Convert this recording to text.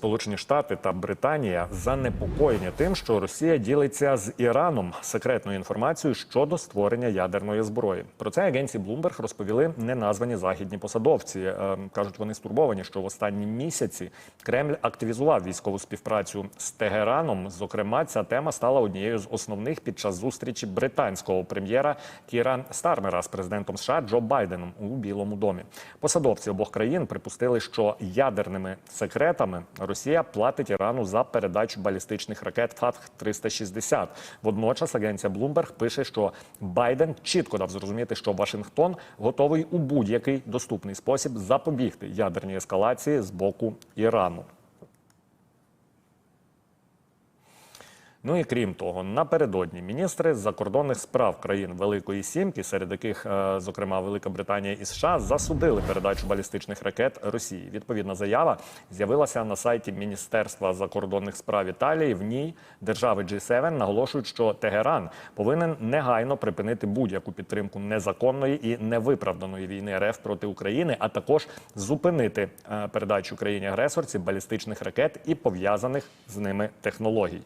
Сполучені Штати та Британія занепокоєні тим, що Росія ділиться з Іраном секретною інформацією щодо створення ядерної зброї. Про це агенції Bloomberg розповіли неназвані західні посадовці. Е, кажуть, вони стурбовані, що в останні місяці Кремль активізував військову співпрацю з Тегераном. Зокрема, ця тема стала однією з основних під час зустрічі британського прем'єра Кіра Стармера з президентом США Джо Байденом у Білому домі. Посадовці обох країн припустили, що ядерними секретами Росія платить Ірану за передачу балістичних ракет Фатх 360 Водночас агенція Bloomberg пише, що Байден чітко дав зрозуміти, що Вашингтон готовий у будь-який доступний спосіб запобігти ядерній ескалації з боку Ірану. Ну і крім того, напередодні міністри закордонних справ країн Великої Сімки, серед яких, е, зокрема, Велика Британія і США, засудили передачу балістичних ракет Росії. Відповідна заява з'явилася на сайті Міністерства закордонних справ Італії. В ній держави G7 наголошують, що Тегеран повинен негайно припинити будь-яку підтримку незаконної і невиправданої війни РФ проти України, а також зупинити е, передачу країні агресорці балістичних ракет і пов'язаних з ними технологій.